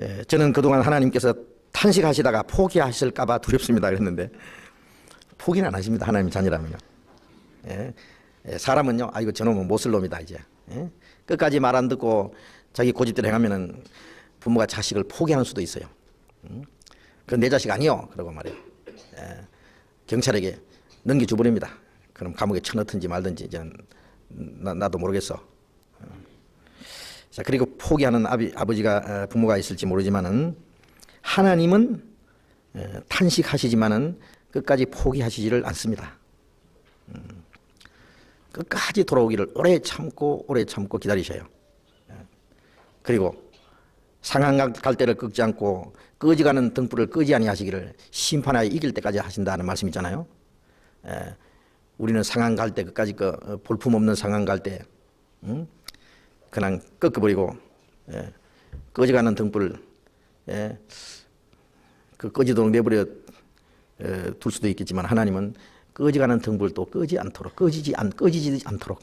예, 저는 그동안 하나님께서 탄식하시다가 포기하실까봐 두렵습니다. 그랬는데 포기는 안 하십니다. 하나님 자녀라면요. 예, 예, 사람은요, 아 이거 저놈은 못쓸 놈이다 이제. 예? 끝까지 말 안 듣고 자기 고집대로 행하면은 부모가 자식을 포기하는 수도 있어요. 음? 그건 내 자식 아니요. 그러고 말이에요. 예, 경찰에게 넘겨줘 버립니다. 그럼 감옥에 쳐넣든지 말든지 이제는 나, 나도 모르겠어. 어. 자 그리고 포기하는 아비, 아버지가 어, 부모가 있을지 모르지만은 하나님은 어, 탄식하시지만은 끝까지 포기하시지를 않습니다. 음, 끝까지 돌아오기를 오래 참고 오래 참고 기다리셔요. 예. 그리고 상한 갈 때를 끄지 않고 꺼지가는 등불을 끄지 아니하시기를 심판하여 이길 때까지 하신다는 말씀 있잖아요. 예, 우리는 상한 갈때 끝까지 그 어, 볼품 없는 상한 갈때 음? 그냥 꺾어버리고 예, 꺼지가는 등불 예, 그 꺼지도록 내버려 에, 둘 수도 있겠지만 하나님은 꺼지가는 등불도 끄지 않도록 꺼지지 않 꺼지지 않도록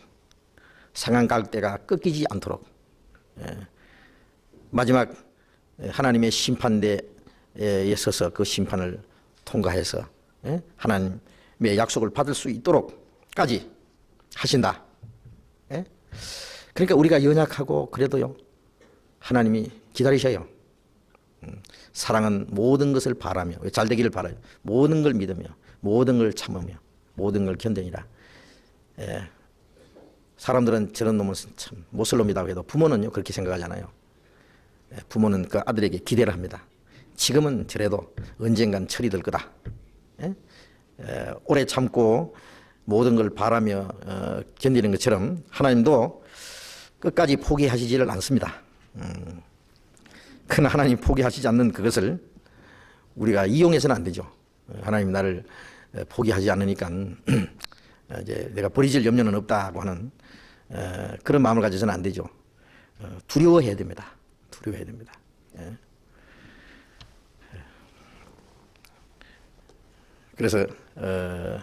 상한 갈 때가 꺾이지 않도록 예, 마지막 하나님의 심판대에 서서 그 심판을 통과해서 예? 하나님의 약속을 받을 수 있도록까지 하신다. 예? 그러니까 우리가 연약하고 그래도요 하나님이 기다리셔요. 음, 사랑은 모든 것을 바라며 잘 되기를 바라요. 모든 걸 믿으며 모든 걸 참으며 모든 걸 견뎌니라. 예. 사람들은 저런 놈은 참 못쓸 놈이다 해도 부모는요 그렇게 생각하잖아요. 예, 부모는 그 아들에게 기대를 합니다. 지금은 저래도 언젠간 철이 들 거다. 예? 에, 오래 참고 모든 걸 바라며 어, 견디는 것처럼 하나님도 끝까지 포기하시지를 않습니다. 음, 그러나 하나님 포기하시지 않는 그것을 우리가 이용해서는 안 되죠. 하나님 나를 포기하지 않으니까 이제 내가 버리질 염려는 없다고 하는 그런 마음을 가져서는 안 되죠. 어, 두려워해야 됩니다. 두려워해야 됩니다. 예. 그래서 어,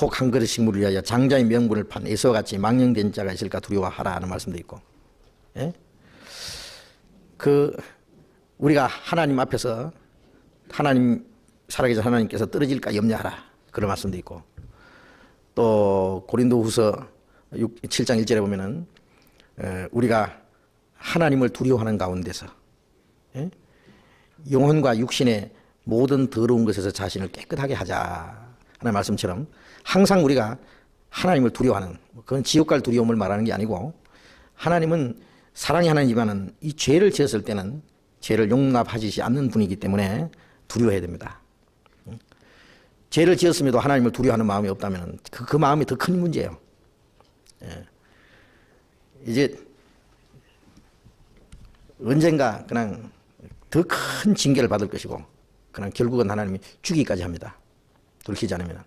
혹 한 그릇 식물을 위하여 장자의 명분을 판 에서와 같이 망령된 자가 있을까 두려워하라 하는 말씀도 있고 예? 그 우리가 하나님 앞에서 하나님 살아계신 하나님께서 떨어질까 염려하라 그런 말씀도 있고 또 고린도후서 7장 1절에 보면은 우리가 하나님을 두려워하는 가운데서 예? 영혼과 육신의 모든 더러운 것에서 자신을 깨끗하게 하자 하는 말씀처럼 항상 우리가 하나님을 두려워하는 그건 지옥 갈 두려움을 말하는 게 아니고 하나님은 사랑의 하나님이지만은 이 죄를 지었을 때는 죄를 용납하시지 않는 분이기 때문에 두려워해야 됩니다. 죄를 지었음에도 하나님을 두려워하는 마음이 없다면 그, 그 마음이 더 큰 문제예요. 예. 이제 언젠가 그냥 더 큰 징계를 받을 것이고 그냥 결국은 하나님이 죽이기까지 합니다. 돌이키지 않으면